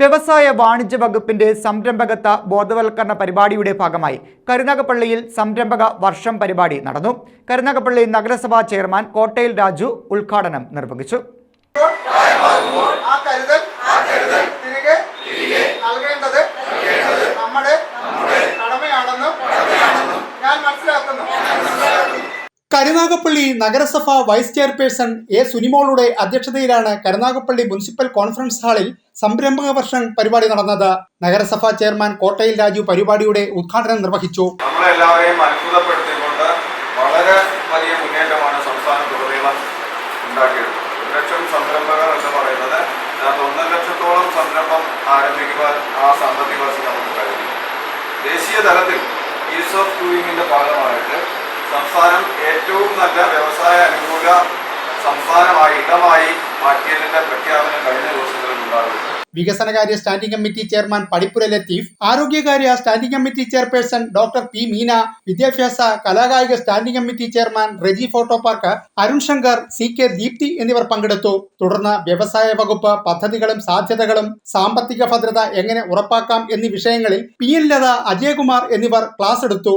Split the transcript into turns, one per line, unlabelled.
വ്യവസായ വാണിജ്യ വകുപ്പിന്റെ സംരംഭകത്വ ബോധവൽക്കരണ പരിപാടിയുടെ ഭാഗമായി കരുനാഗപ്പള്ളിയിൽ സംരംഭക വർഷം പരിപാടി നടന്നു. കരുനാഗപ്പള്ളി നഗരസഭാ ചെയർമാൻ കോട്ടയിൽ രാജു ഉദ്ഘാടനം നിർവഹിച്ചു.
കരുനാഗപ്പള്ളി നഗരസഭ വൈസ് ചെയർപേഴ്സൺ എ സുനിമോളുടെ അധ്യക്ഷതയിലാണ് കരുനാഗപ്പള്ളി മുനിസിപ്പൽ കോൺഫറൻസ് ഹാളിൽ സംരംഭക വർഷം പരിപാടി നടന്നത്. നഗരസഭാ ചെയർമാൻ കോട്ടയിൽ രാജു പരിപാടിയുടെ ഉദ്ഘാടനം നിർവഹിച്ചു.
നമ്മളെല്ലാവരെയും വളരെ വലിയ എന്ന് പറയുന്നത് ലക്ഷത്തോളം സംരംഭം ആ ദേശീയ തലത്തിൽ ഈസ് ഓഫ് ഭാഗമായിട്ട് സംസ്ഥാനം ഏറ്റവും നല്ല വ്യവസായ അനുകൂല സംസ്ഥാനമായി ഇടമായി മാറ്റിയതിന്റെ പ്രഖ്യാപനം കഴിഞ്ഞ ദിവസങ്ങളിൽ ഉണ്ടാകും.
വികസനകാര്യ standing committee chairman Padippura Latheef ആരോഗ്യകാര്യ standing committee chairperson doctor P Meena വിദ്യാഭ്യാസ കലാകായിക standing committee chairman Reji photo park Arun Shankar C K Deepthi എന്നിവർ പങ്കെടുത്തു. തുടർന്ന് വ്യവസായ വകുപ്പ് പദ്ധതികളും സാധ്യതകളും സാമ്പത്തിക ഭദ്രത എങ്ങനെ ഉറപ്പാക്കാം എന്നീ വിഷയങ്ങളിൽ പി എൽ ലത അജയകുമാർ എന്നിവർ ക്ലാസ് എടുത്തു.